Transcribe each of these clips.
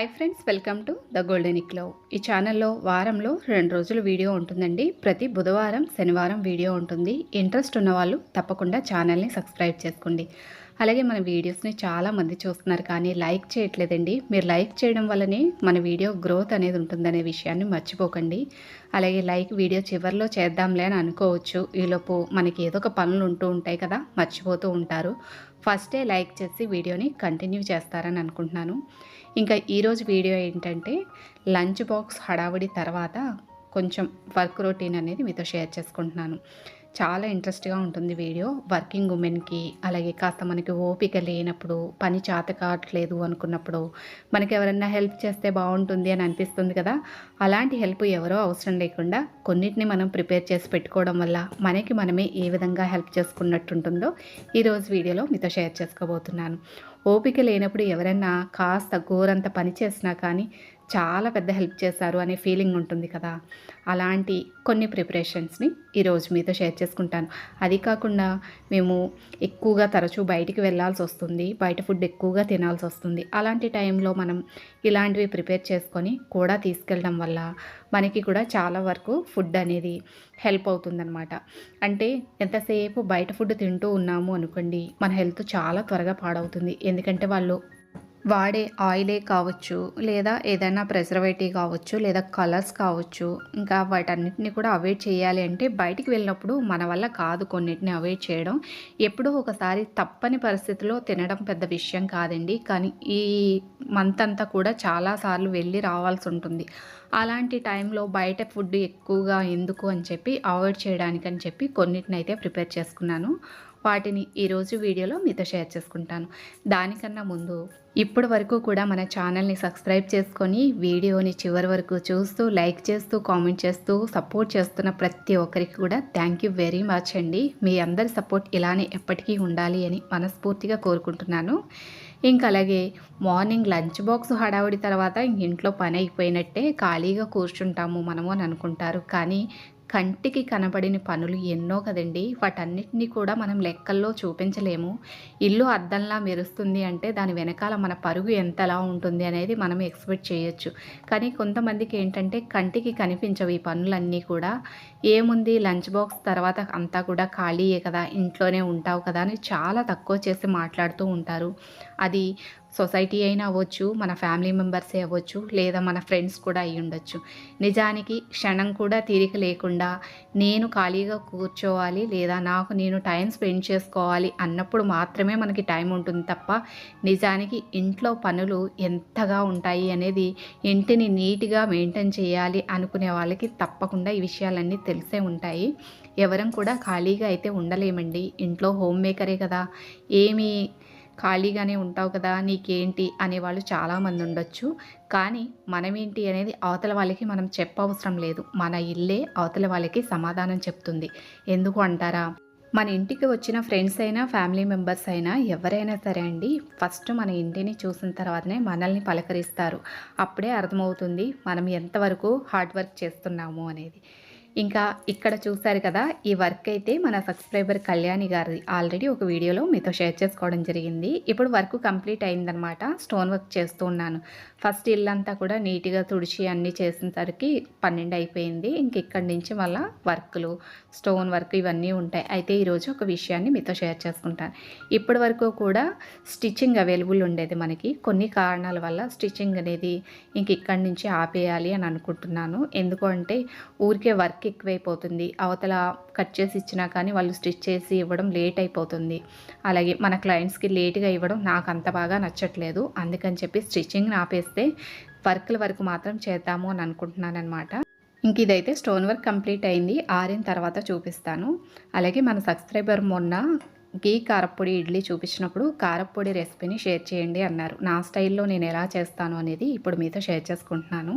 Hi friends welcome to the golden ఇక్లో ఈ ఛానల్లో వారంలో రెండు రోజులు వీడియో ఉంటుందండి. ప్రతి బుధవారం శనివారం వీడియో ఉంటుంది. ఇంట్రెస్ట్ ఉన్నవాళ్ళు తప్పకుండా ఛానల్ని సబ్స్క్రైబ్ చేసుకోండి. అలాగే మన వీడియోస్ని చాలామంది చూస్తున్నారు కానీ లైక్ చేయట్లేదండి. మీరు లైక్ చేయడం వల్లనే మన వీడియో గ్రోత్ అనేది ఉంటుందనే విషయాన్ని మర్చిపోకండి. అలాగే లైక్ వీడియో చివరిలో చేద్దాంలే అని అనుకోవచ్చు. ఈలోపు మనకి ఏదో ఒక పనులు ఉంటూ ఉంటాయి కదా మర్చిపోతూ ఉంటారు. ఫస్టే లైక్ చేసి వీడియోని కంటిన్యూ చేస్తారని అనుకుంటున్నాను. ఇంకా ఈరోజు వీడియో ఏంటంటే లంచ్ బాక్స్ హడావుడి తర్వాత కొంచెం వర్క్ రొటీన్ అనేది మీతో షేర్ చేసుకుంటున్నాను. చాలా ఇంట్రెస్ట్గా ఉంటుంది వీడియో. వర్కింగ్ ఉమెన్కి అలాగే కాస్త మనకి ఓపిక లేనప్పుడు పని చేత కావట్లేదు అనుకున్నప్పుడు మనకి ఎవరన్నా హెల్ప్ చేస్తే బాగుంటుంది అని అనిపిస్తుంది కదా. అలాంటి హెల్ప్ ఎవరో అవసరం లేకుండా కొన్నిటిని మనం ప్రిపేర్ చేసి పెట్టుకోవడం వల్ల మనకి మనమే ఏ విధంగా హెల్ప్ చేసుకున్నట్టుంటుందో ఈరోజు వీడియోలో మీతో షేర్ చేసుకోబోతున్నాను. ఓపిక లేనప్పుడు ఎవరైనా కాస్త గోరంత పని చేసినా కానీ చాలా పెద్ద హెల్ప్ చేశారు అనే ఫీలింగ్ ఉంటుంది కదా. అలాంటి కొన్ని ప్రిపరేషన్స్ని ఈరోజు మీతో షేర్ చేసుకుంటాను. అది కాకుండా మేము ఎక్కువగా తరచూ బయటికి వెళ్ళాల్సి వస్తుంది బయట ఫుడ్ ఎక్కువగా తినాల్సి వస్తుంది. అలాంటి టైంలో మనం ఇలాంటివి ప్రిపేర్ చేసుకొని కూడా తీసుకెళ్ళడం వల్ల మనకి కూడా చాలా వరకు ఫుడ్ అనేది హెల్ప్ అవుతుందన్నమాట. అంటే ఎంతసేపు బయట ఫుడ్ తింటూ ఉన్నాము అనుకోండి మన హెల్త్ చాలా త్వరగా పాడవుతుంది. ఎందుకంటే వాళ్ళు వాడే ఆయిలే కావచ్చు లేదా ఏదైనా ప్రిజర్వేటివ్ కావచ్చు లేదా కలర్స్ కావచ్చు ఇంకా వాటన్నిటిని కూడా అవాయిడ్ చేయాలి అంటే బయటికి వెళ్ళినప్పుడు మన వల్ల కాదు కొన్నిటిని అవాయిడ్ చేయడం. ఎప్పుడో ఒకసారి తప్పని పరిస్థితిలో తినడం పెద్ద విషయం కాదండి. కానీ ఈ మంత్ అంతా కూడా చాలాసార్లు వెళ్ళి రావాల్సి ఉంటుంది. అలాంటి టైంలో బయట ఫుడ్ ఎక్కువగా ఎందుకు అని చెప్పి అవాయిడ్ చేయడానికి అని చెప్పి కొన్నిటిని అయితే ప్రిపేర్ చేసుకున్నాను. వాటిని ఈరోజు వీడియోలో మీతో షేర్ చేసుకుంటాను. దానికన్నా ముందు ఇప్పటి వరకు కూడా మన ఛానల్ని సబ్స్క్రైబ్ చేసుకొని వీడియోని చివరి వరకు చూస్తూ లైక్ చేస్తూ కామెంట్ చేస్తూ సపోర్ట్ చేస్తున్న ప్రతి ఒక్కరికి కూడా థ్యాంక్ యూ వెరీ మచ్ అండి. మీ అందరి సపోర్ట్ ఇలానే ఎప్పటికీ ఉండాలి అని మనస్ఫూర్తిగా కోరుకుంటున్నాను. ఇంకా అలాగే మార్నింగ్ లంచ్ బాక్స్ హడావుడి తర్వాత ఇంట్లో పని అయిపోయినట్టే ఖాళీగా కూర్చుంటాము మనము అని అనుకుంటారు. కానీ కంటికి కనబడిన పనులు ఎన్నో కదండి. వాటన్నిటినీ కూడా మనం లెక్కల్లో చూపించలేము. ఇల్లు అద్దంలా మెరుస్తుంది అంటే దాని వెనకాల మన పరుగు ఎంతలా ఉంటుంది అనేది మనం ఎక్స్పెక్ట్ చేయొచ్చు. కానీ కొంతమందికి ఏంటంటే కంటికి కనిపించవు ఈ పనులన్నీ కూడా. ఏముంది లంచ్ బాక్స్ తర్వాత అంతా కూడా ఖాళీయే కదా ఇంట్లోనే ఉంటావు కదా అని చాలా తక్కువ చేసి మాట్లాడుతూ ఉంటారు. అది సొసైటీ అయినా అవ్వచ్చు మన ఫ్యామిలీ మెంబర్సే అవ్వచ్చు లేదా మన ఫ్రెండ్స్ కూడా అయి ఉండొచ్చు. నిజానికి క్షణం కూడా తీరిక లేకుండా నేను ఖాళీగా కూర్చోవాలి లేదా నాకు నేను టైం స్పెండ్ చేసుకోవాలి అన్నప్పుడు మాత్రమే మనకి టైం ఉంటుంది తప్ప నిజానికి ఇంట్లో పనులు ఎంతగా ఉంటాయి అనేది ఇంటిని నీట్గా మెయింటైన్ చేయాలి అనుకునే వాళ్ళకి తప్పకుండా ఈ విషయాలన్నీ తెలిసే ఉంటాయి. ఎవరం కూడా ఖాళీగా అయితే ఉండలేమండి. ఇంట్లో హోమ్ మేకరే కదా. ఏమి ఖాళీగానే ఉంటావు కదా నీకేంటి అనేవాళ్ళు చాలామంది ఉండొచ్చు కానీ మనమేంటి అనేది అవతల వాళ్ళకి మనం చెప్పవసరం లేదు. మన ఇల్లే అవతల వాళ్ళకి సమాధానం చెప్తుంది. ఎందుకు అంటారా? మన ఇంటికి వచ్చిన ఫ్రెండ్స్ అయినా ఫ్యామిలీ మెంబర్స్ అయినా ఎవరైనా సరే అండి ఫస్ట్ మన ఇంటిని చూసిన తర్వాతనే మనల్ని పలకరిస్తారు. అప్పుడే అర్థమవుతుంది మనం ఎంతవరకు హార్డ్ వర్క్ చేస్తున్నాము అనేది. ఇంకా ఇక్కడ చూసారు కదా ఈ వర్క్ అయితే మన సబ్స్క్రైబర్ కళ్యాణి గారి ఆల్రెడీ ఒక వీడియోలో మీతో షేర్ చేసుకోవడం జరిగింది. ఇప్పుడు వర్క్ కంప్లీట్ అయిందనమాట స్టోన్ వర్క్ చేస్తూ ఉన్నాను. ఫస్ట్ ఇల్లంతా కూడా నీట్గా తుడిచి అన్నీ చేసేసరికి పన్నెండు అయిపోయింది. ఇంక ఇక్కడి నుంచి మళ్ళీ వర్క్లు స్టోన్ వర్క్ ఇవన్నీ ఉంటాయి. అయితే ఈరోజు ఒక విషయాన్ని మీతో షేర్ చేసుకుంటాను. ఇప్పటి వరకు కూడా స్టిచ్చింగ్ అవైలబుల్ ఉండేది మనకి. కొన్ని కారణాల వల్ల స్టిచ్చింగ్ అనేది ఇంక ఇక్కడి నుంచి ఆపేయాలి అని అనుకుంటున్నాను. ఎందుకు అంటే ఊరికే వర్క్ వర్క్ ఎక్కువైపోతుంది అవతల కట్ చేసి ఇచ్చినా కానీ వాళ్ళు స్టిచ్ చేసి ఇవ్వడం లేట్ అయిపోతుంది. అలాగే మన క్లయింట్స్కి లేట్గా ఇవ్వడం నాకు అంత బాగా నచ్చట్లేదు. అందుకని చెప్పి స్టిచ్చింగ్ ఆపేస్తే వర్క్ల వరకు మాత్రం చేద్దాము అని అనుకుంటున్నాను అనమాట ఇంక ఇదైతే స్టోన్ వర్క్ కంప్లీట్ అయింది. ఆరిన తర్వాత చూపిస్తాను. అలాగే మన సబ్స్క్రైబర్ మొన్న గీ కారప్పొడి ఇడ్లీ చూపించినప్పుడు కారప్పొడి రెసిపీని షేర్ చేయండి అన్నారు. నా స్టైల్లో నేను ఎలా చేస్తాను అనేది ఇప్పుడు మీతో షేర్ చేసుకుంటున్నాను.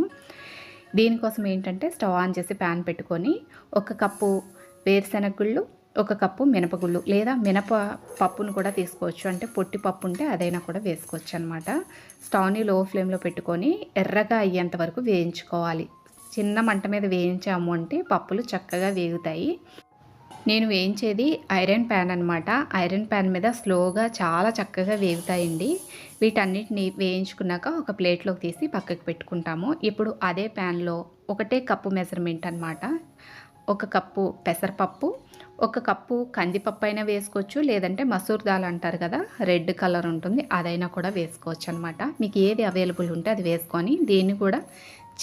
దీనికోసం ఏంటంటే స్టవ్ ఆన్ చేసి ప్యాన్ పెట్టుకొని ఒక కప్పు వేరుశెనగ గుళ్ళు ఒక కప్పు మినపగుళ్ళు లేదా మినప పప్పును కూడా తీసుకోవచ్చు. అంటే పొట్టి పప్పు ఉంటే అదైనా కూడా వేసుకోవచ్చు అనమాట స్టవ్ని లో ఫ్లేమ్లో పెట్టుకొని ఎర్రగా అయ్యేంత వరకు వేయించుకోవాలి. చిన్న మంట మీద వేయించాము అంటే పప్పులు చక్కగా వేగుతాయి. నేను వేయించేది ఐరన్ ప్యాన్ అనమాట ఐరన్ ప్యాన్ మీద స్లోగా చాలా చక్కగా వేగుతాయండి. వీటన్నిటిని వేయించుకున్నాక ఒక ప్లేట్లోకి తీసి పక్కకు పెట్టుకుంటాము. ఇప్పుడు అదే ప్యాన్లో ఒకటే కప్పు మెజర్మెంట్ అనమాట ఒక కప్పు పెసరపప్పు ఒక కప్పు కందిపప్పు అయినా వేసుకోవచ్చు లేదంటే మసూర్ దాల్ అంటారు కదా రెడ్ కలర్ ఉంటుంది అదైనా కూడా వేసుకోవచ్చు అనమాట మీకు ఏది అవైలబుల్ ఉంటే అది వేసుకొని దీన్ని కూడా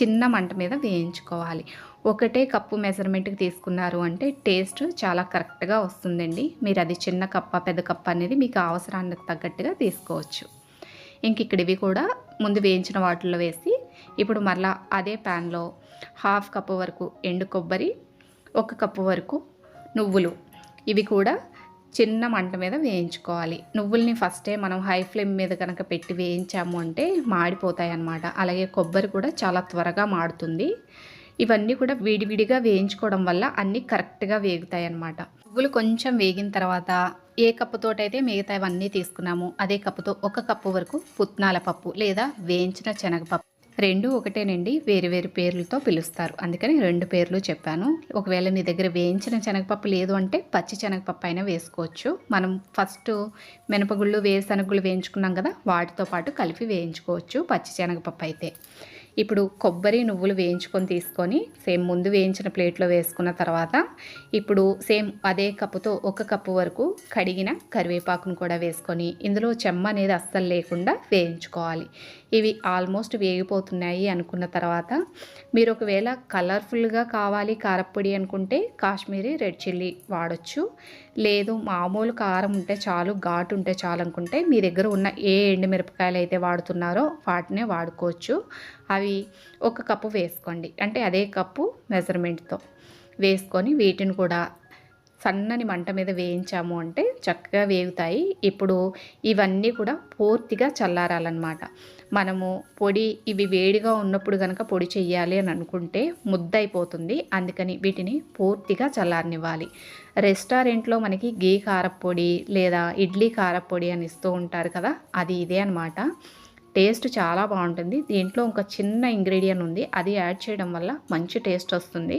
చిన్న మంట మీద వేయించుకోవాలి. ఒకటే కప్పు మెజర్మెంట్కి తీసుకున్నారు అంటే టేస్ట్ చాలా కరెక్ట్గా వస్తుందండి. మీరు అది చిన్న కప్ప పెద్ద కప్ప అనేది మీకు అవసరానికి తగ్గట్టుగా తీసుకోవచ్చు. ఇంక ఇక్కడ ఇవి కూడా ముందు వేయించిన వాటిల్లో వేసి ఇప్పుడు మళ్ళా అదే ప్యాన్లో హాఫ్ కప్పు వరకు ఎండు కొబ్బరి ఒక కప్పు వరకు నువ్వులు. ఇవి కూడా చిన్న మంట మీద వేయించుకోవాలి. నువ్వుల్ని ఫస్టే మనం హై ఫ్లేమ్ మీద కనుక పెట్టి వేయించాము అంటే మాడిపోతాయి అన్నమాట అలాగే కొబ్బరి కూడా చాలా త్వరగా మాడుతుంది. ఇవన్నీ కూడా విడివిడిగా వేయించుకోవడం వల్ల అన్నీ కరెక్ట్గా వేగుతాయి అన్నమాట నువ్వులు కొంచెం వేగిన తర్వాత ఏ కప్పుతోటైతే మిగతావన్నీ తీసుకున్నాము అదే కప్పుతో ఒక కప్పు వరకు పుత్నాల పప్పు లేదా వేయించిన శనగపప్పు. రెండు ఒకటేనండి వేరు వేరు పేర్లతో పిలుస్తారు. అందుకని రెండు పేర్లు చెప్పాను. ఒకవేళ మీ దగ్గర వేయించిన శనగపప్పు లేదు అంటే పచ్చి శనగపప్పు అయినా వేసుకోవచ్చు. మనం ఫస్ట్ మినపగుళ్ళు వేరుశనగలు వేయించుకున్నాం కదా వాటితో పాటు కలిపి వేయించుకోవచ్చు పచ్చి శనగపప్పు అయితే. ఇప్పుడు కొబ్బరి నువ్వులు వేయించుకొని తీసుకొని సేమ్ ముందు వేయించిన ప్లేట్లో వేసుకున్న తర్వాత ఇప్పుడు సేమ్ అదే కప్పుతో ఒక కప్పు వరకు కడిగిన కరివేపాకును కూడా వేసుకొని ఇందులో చెమ్మ అనేది అస్సలు లేకుండా వేయించుకోవాలి. ఇవి ఆల్మోస్ట్ వేగిపోతున్నాయి అనుకున్న తర్వాత మీరు ఒకవేళ కలర్ఫుల్గా కావాలి కారపొడి అనుకుంటే కాశ్మీరీ రెడ్ చిల్లీ వాడచ్చు. లేదు మామూలు కారం ఉంటే చాలు ఘాటు ఉంటే చాలు అనుకుంటే మీ దగ్గర ఉన్న ఏ ఎండుమిరపకాయలు అయితే వాడుతున్నారో వాటినే వాడుకోవచ్చు. అవి ఒక కప్పు వేసుకోండి. అంటే అదే కప్పు మెజర్మెంట్తో వేసుకొని వీటిని కూడా సన్నని మంట మీద వేయించాము అంటే చక్కగా వేగుతాయి. ఇప్పుడు ఇవన్నీ కూడా పూర్తిగా చల్లారాలన్నమాట. మనము పొడి ఇవి వేడిగా ఉన్నప్పుడు కనుక పొడి చెయ్యాలి అని అనుకుంటే ముద్దైపోతుంది అందుకని వీటిని పూర్తిగా చల్లారనివ్వాలి. రెస్టారెంట్లో మనకి గీ కారపొడి లేదా ఇడ్లీ కారపొడి అని ఇస్తూ ఉంటారు కదా అది ఇదే అనమాట టేస్ట్ చాలా బాగుంటుంది. దీంట్లో ఒక చిన్న ఇంగ్రీడియంట్ ఉంది. అది యాడ్ చేయడం వల్ల మంచి టేస్ట్ వస్తుంది.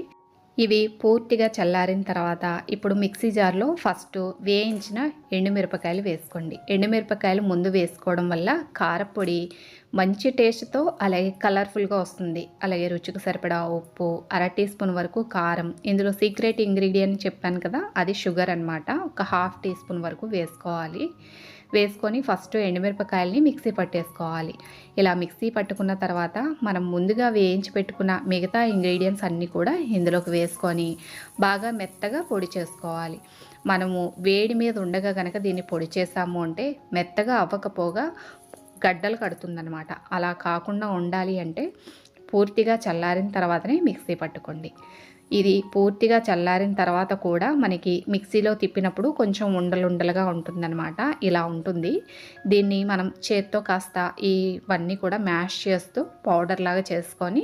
ఇవి పూర్తిగా చల్లారిన తర్వాత ఇప్పుడు మిక్సీ జార్లో ఫస్ట్ వేయించిన ఎండుమిరపకాయలు వేసుకోండి. ఎండుమిరపకాయలు ముందు వేసుకోవడం వల్ల కారపొడి మంచి టేస్ట్తో అలాగే కలర్ఫుల్గా వస్తుంది. అలాగే రుచికి సరిపడా ఉప్పు అర టీ స్పూన్ వరకు కారం ఇందులో సీక్రెట్ ఇంగ్రీడియంట్ చెప్పాను కదా అది షుగర్ అనమాట ఒక హాఫ్ టీ స్పూన్ వరకు వేసుకోవాలి. వేసుకొని ఫస్ట్ ఎండుమిరపకాయలని మిక్సీ పట్టేసుకోవాలి. ఇలా మిక్సీ పట్టుకున్న తర్వాత మనం ముందుగా వేయించి పెట్టుకున్న మిగతా ఇంగ్రీడియంట్స్ అన్నీ కూడా ఇందులోకి వేసుకొని బాగా మెత్తగా పొడి చేసుకోవాలి. మనము వేడి మీద ఉండగా కనుక దీన్ని పొడి చేసాము అంటే మెత్తగా అవ్వకపోగా గడ్డలు కడుతుందనమాట అలా కాకుండా ఉండాలి అంటే పూర్తిగా చల్లారిన తర్వాతనే మిక్సీ పట్టుకోండి. ఇది పూర్తిగా చల్లారిన తర్వాత కూడా మనకి మిక్సీలో తిప్పినప్పుడు కొంచెం ఉండలుండలుగా ఉంటుందన్నమాట. ఇలా ఉంటుంది. దీన్ని మనం చేత్తో కాస్త ఇవన్నీ కూడా మ్యాష్ చేస్తూ పౌడర్ లాగా చేసుకొని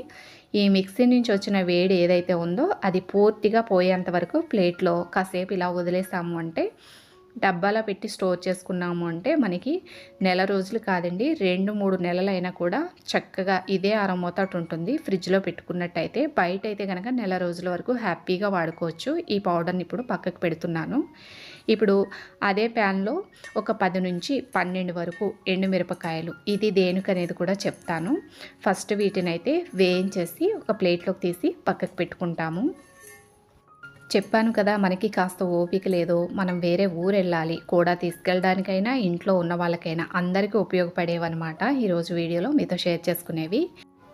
ఈ మిక్సీ నుంచి వచ్చిన వేడి ఏదైతే ఉందో అది పూర్తిగా పోయేంత వరకు ప్లేట్లో కాసేపు ఇలా వదిలేసాము అంటే డబ్బాలో పెట్టి స్టోర్ చేసుకున్నాము అంటే మనకి నెల రోజులు కాదండి రెండు మూడు నెలలైనా కూడా చక్కగా ఇదే అరమోతాటు ఉంటుంది. ఫ్రిడ్జ్లో పెట్టుకున్నట్టయితే బయట అయితే కనుక నెల రోజుల వరకు హ్యాపీగా వాడుకోవచ్చు. ఈ పౌడర్ని ఇప్పుడు పక్కకు పెడుతున్నాను. ఇప్పుడు అదే ప్యాన్లో ఒక పది నుంచి పన్నెండు వరకు ఎండుమిరపకాయలు. ఇది దేనికనేది కూడా చెప్తాను. ఫస్ట్ వీటిని అయితే వేయించేసి ఒక ప్లేట్లోకి తీసి పక్కకు పెట్టుకుంటాము. చెప్పాను కదా మనకి కాస్త ఓపిక లేదు మనం వేరే ఊరు వెళ్ళాలి కూడా తీసుకెళ్ళడానికైనా ఇంట్లో ఉన్న వాళ్ళకైనా అందరికీ ఉపయోగపడేవన్నమాట ఈరోజు వీడియోలో మీతో షేర్ చేసుకునేవి.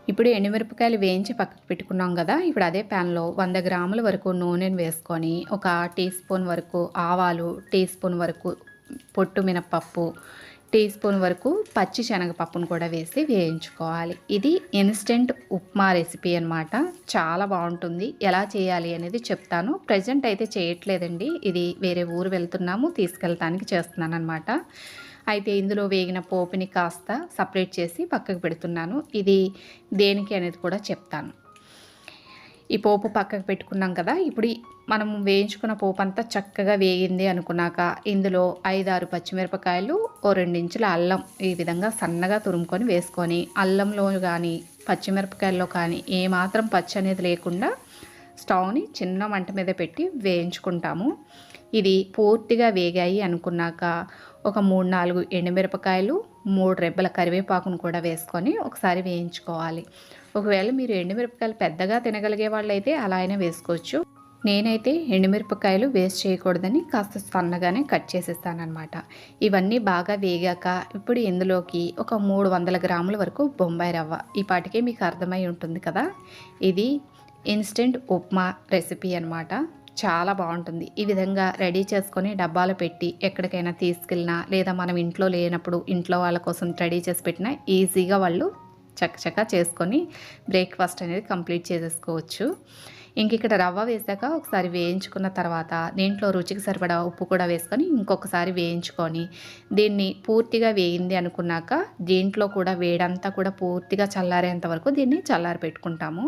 ఇప్పుడు ఎండుమిరపకాయలు వేయించి పక్కకు పెట్టుకున్నాం కదా ఇప్పుడు అదే ప్యాన్లో వంద గ్రాముల వరకు నూనెను వేసుకొని ఒక టీ స్పూన్ వరకు ఆవాలు టీ స్పూన్ వరకు పొట్టు మినపప్పు టీ స్పూన్ వరకు పచ్చి శనగపప్పును కూడా వేసి వేయించుకోవాలి. ఇది ఇన్స్టెంట్ ఉప్మా రెసిపీ అనమాట చాలా బాగుంటుంది. ఎలా చేయాలి అనేది చెప్తాను. ప్రజెంట్ అయితే చేయట్లేదండి. ఇది వేరే ఊరు వెళ్తున్నాము. తీసుకెళ్తానికి చేస్తున్నాను అనమాట అయితే ఇందులో వేగిన పోపుని కాస్త సపరేట్ చేసి పక్కకు పెడుతున్నాను. ఇది దేనికి అనేది కూడా చెప్తాను. ఈ పోపు పక్కకు పెట్టుకున్నాం కదా ఇప్పుడు మనం వేయించుకున్న పోపు అంతా చక్కగా వేగింది అనుకున్నాక ఇందులో ఐదారు పచ్చిమిరపకాయలు ఓ రెండించుల అల్లం ఈ విధంగా సన్నగా తురుముకొని వేసుకొని అల్లంలో కానీ పచ్చిమిరపకాయల్లో కానీ ఏమాత్రం పచ్చి అనేది లేకుండా స్టవ్ని చిన్న మంట మీద పెట్టి వేయించుకుంటాము. ఇది పూర్తిగా వేగాయి అనుకున్నాక ఒక మూడు నాలుగు ఎండుమిరపకాయలు మూడు రెబ్బల కరివేపాకును కూడా వేసుకొని ఒకసారి వేయించుకోవాలి. ఒకవేళ మీరు ఎండుమిరపకాయలు పెద్దగా తినగలిగే వాళ్ళైతే అలా అయినా వేసుకోవచ్చు. నేనైతే ఎండుమిరపకాయలు వేస్ట్ చేయకూడదని కాస్త సన్నగానే కట్ చేసేస్తానమాట ఇవన్నీ బాగా వేగాక ఇప్పుడు ఇందులోకి ఒక మూడు వందల గ్రాముల వరకు బొంబాయి రవ్వ ఈ పాటికే మీకు అర్థమై ఉంటుంది కదా? ఇది ఇన్స్టెంట్ ఉప్మా రెసిపీ అనమాట చాలా బాగుంటుంది. ఈ విధంగా రెడీ చేసుకొని డబ్బాలు పెట్టి ఎక్కడికైనా తీసుకెళ్ళినా లేదా మనం ఇంట్లో లేనప్పుడు ఇంట్లో వాళ్ళ కోసం రెడీ చేసి పెట్టినా ఈజీగా వాళ్ళు చక్కచక్క చేసుకొని బ్రేక్ఫాస్ట్ అనేది కంప్లీట్ చేసేసుకోవచ్చు. ఇంక ఇక్కడ రవ్వ వేసాక ఒకసారి వేయించుకున్న తర్వాత దీంట్లో రుచికి సరిపడా ఉప్పు కూడా వేసుకొని ఇంకొకసారి వేయించుకొని దీన్ని పూర్తిగా వేయింది అనుకున్నాక దీంట్లో కూడా వేడంతా కూడా పూర్తిగా చల్లారేంత వరకు దీన్ని చల్లారి పెట్టుకుంటాము.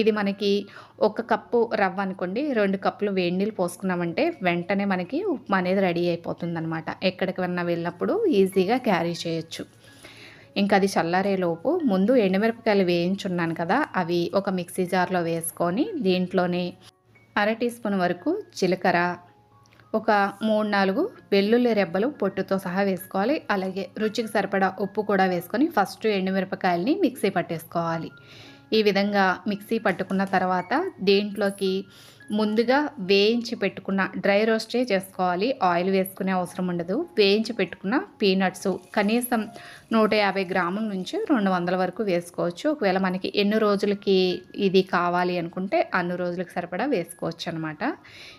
ఇది మనకి ఒక కప్పు రవ్వ అనుకోండి రెండు కప్పులు వేడి నీళ్ళు పోసుకున్నామంటే వెంటనే మనకి ఉప్మా అనేది రెడీ అయిపోతుంది అనమాట ఎక్కడికి వెళ్ళినా వెళ్ళినప్పుడు ఈజీగా క్యారీ చేయొచ్చు. ఇంకా అది చల్లారేలోపు ముందు ఎండుమిరపకాయలు వేయించున్నాను కదా అవి ఒక మిక్సీ జార్లో వేసుకొని దీంట్లోనే అర టీ స్పూన్ వరకు జీలకర్ర ఒక మూడు నాలుగు వెల్లుల్లి రెబ్బలు పొట్టుతో సహా వేసుకోవాలి. అలాగే రుచికి సరిపడా ఉప్పు కూడా వేసుకొని ఫస్ట్ ఎండుమిరపకాయలని మిక్సీ పట్టేసుకోవాలి. ఈ విధంగా మిక్సీ పట్టుకున్న తర్వాత దీంట్లోకి ముందుగా వేయించి పెట్టుకున్న డ్రై రోస్టే చేసుకోవాలి. ఆయిల్ వేసుకునే అవసరం ఉండదు. వేయించి పెట్టుకున్న పీనట్స్ కనీసం నూట యాభై గ్రాముల నుంచి రెండు వందల వరకు వేసుకోవచ్చు. ఒకవేళ మనకి ఎన్ని రోజులకి ఇది కావాలి అనుకుంటే అన్ని రోజులకు సరిపడా వేసుకోవచ్చు అనమాట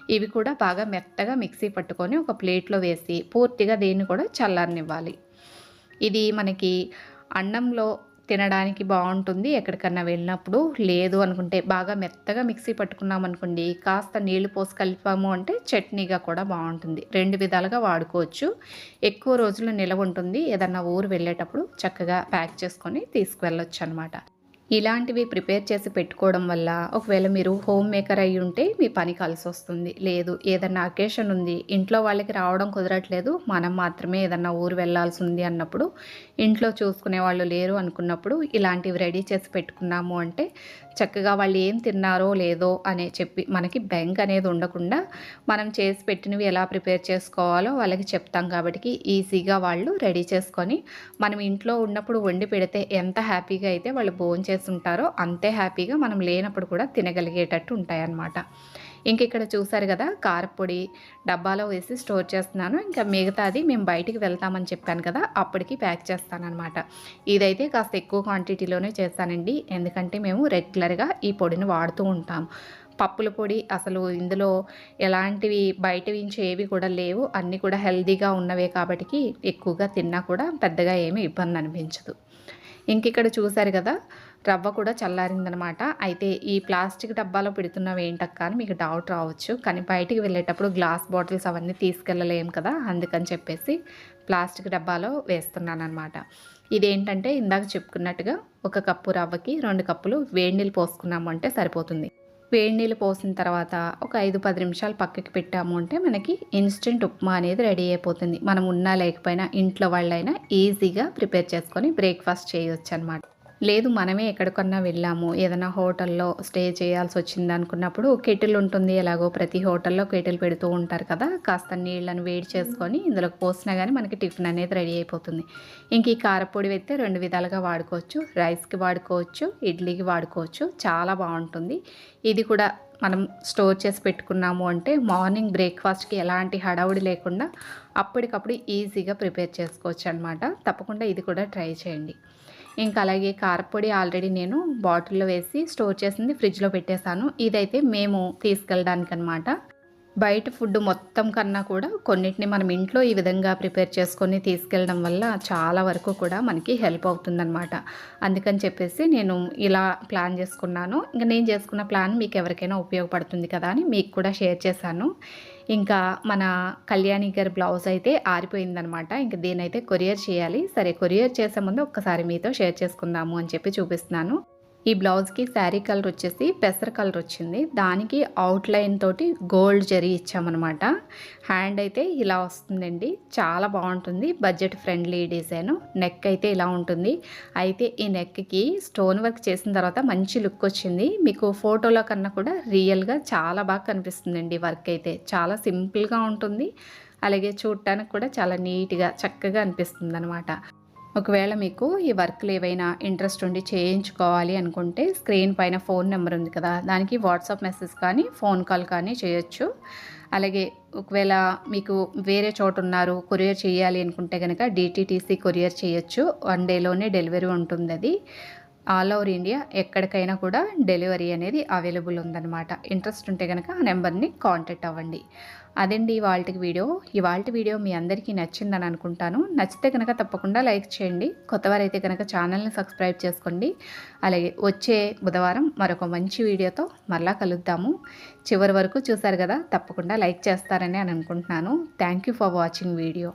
ఇవి కూడా బాగా మెత్తగా మిక్సీ పట్టుకొని ఒక ప్లేట్లో వేసి పూర్తిగా దీన్ని కూడా చల్లారనివ్వాలి. ఇది మనకి అన్నంలో తినడానికి బాగుంటుంది. ఎక్కడికన్నా వెళ్ళినప్పుడు లేదు అనుకుంటే బాగా మెత్తగా మిక్సీ పట్టుకున్నాం అనుకోండి కాస్త నీళ్ళు పోసి కలిపాము అంటే చట్నీగా కూడా బాగుంటుంది. రెండు విధాలుగా వాడుకోవచ్చు. ఎక్కువ రోజులు నిలవ ఉంటుంది. ఏదన్నా ఊరు వెళ్ళేటప్పుడు చక్కగా ప్యాక్ చేసుకొని తీసుకువెళ్ళొచ్చు అనమాట ఇలాంటివి ప్రిపేర్ చేసి పెట్టుకోవడం వల్ల ఒకవేళ మీరు హోమ్ మేకర్ అయి ఉంటే మీ పని కలిసి వస్తుంది. లేదు ఏదన్నా అకేషన్ ఉంది ఇంట్లో వాళ్ళకి రావడం కుదరట్లేదు మనం మాత్రమే ఏదన్నా ఊరు వెళ్ళాల్సి ఉంది అన్నప్పుడు ఇంట్లో చూసుకునే వాళ్ళు లేరు అనుకున్నప్పుడు ఇలాంటివి రెడీ చేసి పెట్టుకున్నాము అంటే చక్కగా వాళ్ళు ఏం తిన్నారో లేదో అనే చెప్పి మనకి బెంక్ అనేది ఉండకుండా మనం చేసి పెట్టినవి ఎలా ప్రిపేర్ చేసుకోవాలో వాళ్ళకి చెప్తాం కాబట్టి ఈజీగా వాళ్ళు రెడీ చేసుకొని మనం ఇంట్లో ఉన్నప్పుడు వండి పెడితే ఎంత హ్యాపీగా అయితే వాళ్ళు భోజనం చేస్తుంటారో అంతే హ్యాపీగా మనం లేనప్పుడు కూడా తినగలిగేటట్టు ఉంటాయన్నమాట. ఇంక ఇక్కడ చూసారు కదా కారపొడి డబ్బాలో వేసి స్టోర్ చేస్తున్నాను. ఇంకా మిగతాది మేము బయటికి వెళ్తామని చెప్పాను కదా అప్పటికి ప్యాక్ చేస్తానమాట ఇదైతే కాస్త ఎక్కువ క్వాంటిటీలోనే చేస్తానండి. ఎందుకంటే మేము రెగ్యులర్గా ఈ పొడిని వాడుతూ ఉంటాం. పప్పుల పొడి అసలు ఇందులో ఎలాంటివి బయటవి ఏవి కూడా లేవు. అన్నీ కూడా హెల్దీగా ఉన్నవే కాబట్టి ఎక్కువగా తిన్నా కూడా పెద్దగా ఏమీ ఇబ్బంది అనిపించదు. ఇంక ఇక్కడ చూసారు కదా రవ్వ కూడా చల్లారిందనమాట. అయితే ఈ ప్లాస్టిక్ డబ్బాలో పెడుతున్నవి ఏంటక్క అని మీకు డౌట్ రావచ్చు. కానీ బయటికి వెళ్ళేటప్పుడు గ్లాస్ బాటిల్స్ అవన్నీ తీసుకెళ్ళలేము కదా అందుకని చెప్పేసి ప్లాస్టిక్ డబ్బాలో వేస్తున్నాను అనమాట ఇదేంటంటే ఇందాక చెప్పుకున్నట్టుగా ఒక కప్పు రవ్వకి రెండు కప్పులు వేడి నీళ్ళు పోసుకున్నాము అంటే సరిపోతుంది. వేడి నీళ్ళు పోసిన తర్వాత ఒక ఐదు పది నిమిషాలు పక్కకి పెట్టాము అంటే మనకి ఇన్స్టెంట్ ఉప్మా అనేది రెడీ అయిపోతుంది. మనం ఉన్నా లేకపోయినా ఇంట్లో వాళ్ళైనా ఈజీగా ప్రిపేర్ చేసుకొని బ్రేక్ఫాస్ట్ చేయొచ్చు అనమాట లేదు మనమే ఎక్కడికన్నా వెళ్ళాము. ఏదైనా హోటల్లో స్టే చేయాల్సి వచ్చింది అనుకున్నప్పుడు కెటిల్ ఉంటుంది ఎలాగో ప్రతి హోటల్లో కెటిల్ పెడుతూ ఉంటారు కదా కాస్త నీళ్ళని వేడి చేసుకొని ఇందులోకి పోసినా కానీ మనకి టిఫిన్ అనేది రెడీ అయిపోతుంది. ఇంక ఈ కారపొడి అయితే రెండు విధాలుగా వాడుకోవచ్చు. రైస్కి వాడుకోవచ్చు ఇడ్లీకి వాడుకోవచ్చు చాలా బాగుంటుంది. ఇది కూడా మనం స్టోర్ చేసి పెట్టుకున్నాము అంటే మార్నింగ్ బ్రేక్ఫాస్ట్కి ఎలాంటి హడావుడి లేకుండా అప్పటికప్పుడు ఈజీగా ప్రిపేర్ చేసుకోవచ్చు అనమాట తప్పకుండా ఇది కూడా ట్రై చేయండి. ఇంకా అలాగే కారపొడి ఆల్రెడీ నేను బాటిల్లో వేసి స్టోర్ చేసింది ఫ్రిడ్జ్లో పెట్టేశాను. ఇదైతే మేము తీసుకెళ్ళడానికి అనమాట బయట ఫుడ్ మొత్తం కన్నా కూడా కొన్నిటిని మనం ఇంట్లో ఈ విధంగా ప్రిపేర్ చేసుకొని తీసుకెళ్ళడం వల్ల చాలా వరకు కూడా మనకి హెల్ప్ అవుతుందన్నమాట అందుకని చెప్పేసి నేను ఇలా ప్లాన్ చేసుకున్నాను. ఇంకా నేను చేసుకున్న ప్లాన్ మీకు ఎవరికైనా ఉపయోగపడుతుంది కదా అని మీకు కూడా షేర్ చేశాను. ఇంకా మన కళ్యాణి గారి బ్లౌజ్ అయితే ఆరిపోయిందనమాట. ఇంకా దీనైతే కొరియర్ చేయాలి. సరే కొరియర్ చేసే ముందు ఒక్కసారి మీతో షేర్ చేసుకుందాము అని చెప్పి చూపిస్తున్నాను. ఈ బ్లౌజ్కి శారీ కలర్ వచ్చేసి పెసర కలర్ వచ్చింది. దానికి అవుట్లైన్ తోటి గోల్డ్ జరీ ఇచ్చామన్నమాట. హ్యాండ్ అయితే ఇలా వస్తుందండి. చాలా బాగుంటుంది. బడ్జెట్ ఫ్రెండ్లీ డిజైన్ నెక్ అయితే ఇలా ఉంటుంది. అయితే ఈ నెక్కి స్టోన్ వర్క్ చేసిన తర్వాత మంచి లుక్ వచ్చింది. మీకు ఫోటోలో కన్నా కూడా రియల్గా చాలా బాగా కనిపిస్తుందండి వర్క్ అయితే. చాలా సింపుల్గా ఉంటుంది. అలాగే చూడటానికి కూడా చాలా నీట్గా చక్కగా అనిపిస్తుంది అనమాట ఒకవేళ మీకు ఈ వర్క్లు ఏవైనా ఇంట్రెస్ట్ ఉండి చేయించుకోవాలి అనుకుంటే స్క్రీన్ పైన ఫోన్ నెంబర్ ఉంది కదా దానికి వాట్సాప్ మెసేజ్ కానీ ఫోన్ కాల్ కానీ చేయొచ్చు. అలాగే ఒకవేళ మీకు వేరే చోట ఉన్నారు కొరియర్ చేయాలి అనుకుంటే కనుక డిటీటీసీ కొరియర్ చేయొచ్చు. వన్ డేలోనే డెలివరీ ఉంటుంది అది. ఆల్ ఓవర్ ఇండియా ఎక్కడికైనా కూడా డెలివరీ అనేది అవైలబుల్ ఉందన్నమాట. ఇంట్రెస్ట్ ఉంటే కనుక ఆ నెంబర్ని కాంటాక్ట్ అవ్వండి. అదండి ఇవాళకి వీడియో. ఇవాళ వీడియో మీ అందరికీ నచ్చిందని అనుకుంటాను. నచ్చితే కనుక తప్పకుండా లైక్ చేయండి. కొత్తవారైతే కనుక ఛానల్ని సబ్స్క్రైబ్ చేసుకోండి. అలాగే వచ్చే బుధవారం మరొక మంచి వీడియోతో మరలా కలుద్దాము. చివరి వరకు చూసారు కదా తప్పకుండా లైక్ చేస్తారని అని అనుకుంటున్నాను. Thank you for watching video.